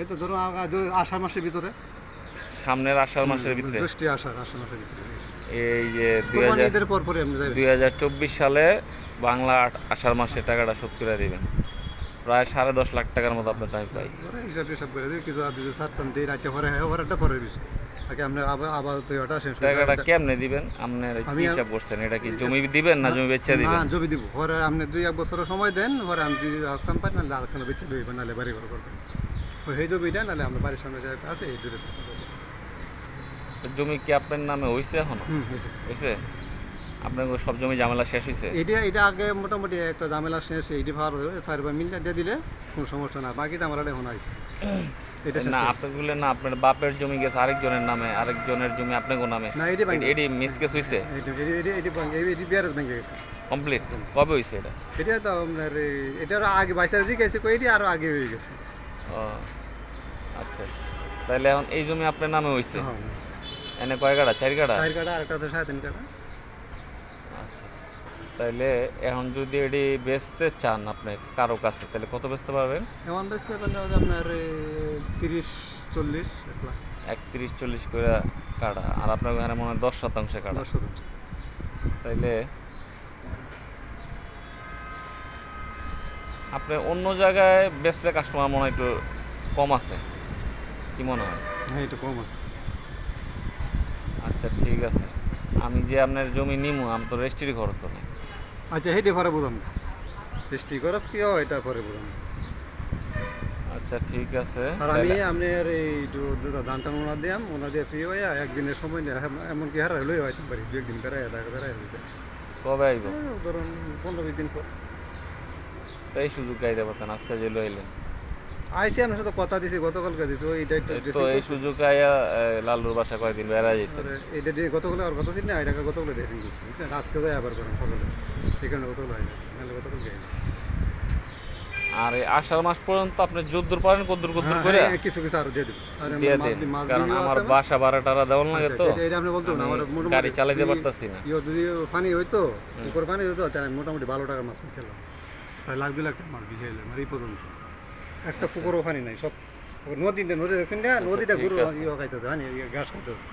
এই তো ধরুন আষাঢ় মাসের ভিতরে। সামনের আষাঢ় মাসের ভিতরে। দশটি আষাঢ় আষাঢ় মাসের ভিতরে এই যে দুই হাজার আপনি চব্বিশ সালে বাংলা আষাঢ় মাসে টাকাটা শোধ করে দিবেন। প্রায় সাড়ে দশ লাখ টাকার মতো আপনার দাবি পাই। পরে হিসাব করে দিই কিছু আর হ্যাঁ পরের বিষয় আগে আপনি আবার আবার তো ওটা শেষ টাকাটা। কেমনে দিবেন? আপনার আমি- হিসাব করছেন এটা কি জমি দিবেন না জমি বেচা না দিবেন? জমি দিব। পরে আপনি দুই এক বছরের সময় দেন পরে আমি যদি নাহলে আর কোনো বেঁচে লইবেন নাহলে বাড়ি ঘর করবেন। সেই জমি নাহলে আমরা বাড়ির সামনে যে আছে এই দূরে জমি কি আপনার নামে হয়েছে এখনও? হয়েছে। আপনার সব জমি ঝামেলা শেষ হয়েছে এটা এটা আগে মোটামুটি একটা ঝামেলা শেষ এইটি ভালো চারবার মিলটা দিয়ে দিলে কোনো সমস্যা না বাকি ঝামেলাটা এখন আছে এটা না। আপনার না আপনার বাপের জমি গেছে আরেকজনের নামে আরেকজনের জমি আপনার নামে। না এটি ভাঙে। এটি মিস কেস হয়েছে এটি এটি- এটি এটি বিয়ারেজ ভেঙে গেছে। কমপ্লিট। কবে হয়েছে এটা? এটা তো আপনার এটার আগে বাইশার জি গেছে কই এটি আরও আগে হয়ে গেছে। ও আচ্ছা আচ্ছা। তাহলে এখন এই জমি আপনার নামে হয়েছে হ্যাঁ। এনে কয় কাটা চার কাটা চার কাটা আরেকটা আছে সাড়ে তিন কাটা আচ্ছা আচ্ছা। তাইলে এখন যদি এটি বেচতে চান আপনি কারও কাছে তাহলে কত বেচতে পারবেন? এমন পেলে হচ্ছে আপনার তিরিশ চল্লিশ এক একত্রিশ চল্লিশ করে কাটা আর আপনার ওখানে মনে হয় দশ শতাংশে কাটা তাইলে আপনি অন্য জায়গায় বেচলে কাস্টমার মনে হয় একটু কম আছে। কি মনে হয়? হ্যাঁ এটা কম আছে। আচ্ছা ঠিক আছে। আমি যে আপনার জমি নিমু আমি তো রেজিস্ট্রি খরচ হবে আচ্ছা হেঁটে পরে বুঝাম বৃষ্টি খরচ কি হয় এটা পরে বুঝাম আচ্ছা ঠিক আছে। আর আমি আপনার এই দু- ধানটা ওনা দিয়াম ওনা দিয়ে ফ্রি হয়ে একদিনের সময় নিয়ে এম- এমনকি হারা লই হইতে পারি। দু একদিন বেড়াই দেখা বেড়াই কবে আইব? ধরুন পনেরো বিশ দিন পর। তাই সুযোগ গাইতে পারতেন আজকে যে লইলেন। আইসি আপনার সাথে কথা দিছি গতকালকে দিছি ওই ডেটটা তো এই সুযোগ লালুর বাসা কয়েকদিন বেড়া যেত দিয়ে গতকাল আর কথা দিন না গতকাল ড্রেসিং আজকে আবার করেন সকালে। এই কারণে গতকাল হয়ে নাহলে গতকাল আর এই আষাঢ় মাস পর্যন্ত আপনি যদ্দুর পারেন কদ্দুর কদ্দুর করে হ্যাঁ, কিছু কিছু আরও দিয়ে কারণ আমার? বাসা ভাড়া টাড়া দেওয়ার লাগে আচ্ছা, তো। এটা- আপনি বলতে না আমার আমি মোটামুটি গাড়ি চালাইতে পারতাছি না। ইয়ে যদি পানি হইতো পুকুর পানি হইতো তাহলে মোটামুটি ভালো টাকার মাছ পেয়েছিলাম প্রায় লাখ দু লাখ টাকা মাছ বিছে এলাম আর এই পর্যন্ত। একটা পুকুর পানি নাই সব নদীতে নদী দেখছেন না নদীটা গুরু। ইয়ে খাইতেছে জানি ঘাস খাইতেছে।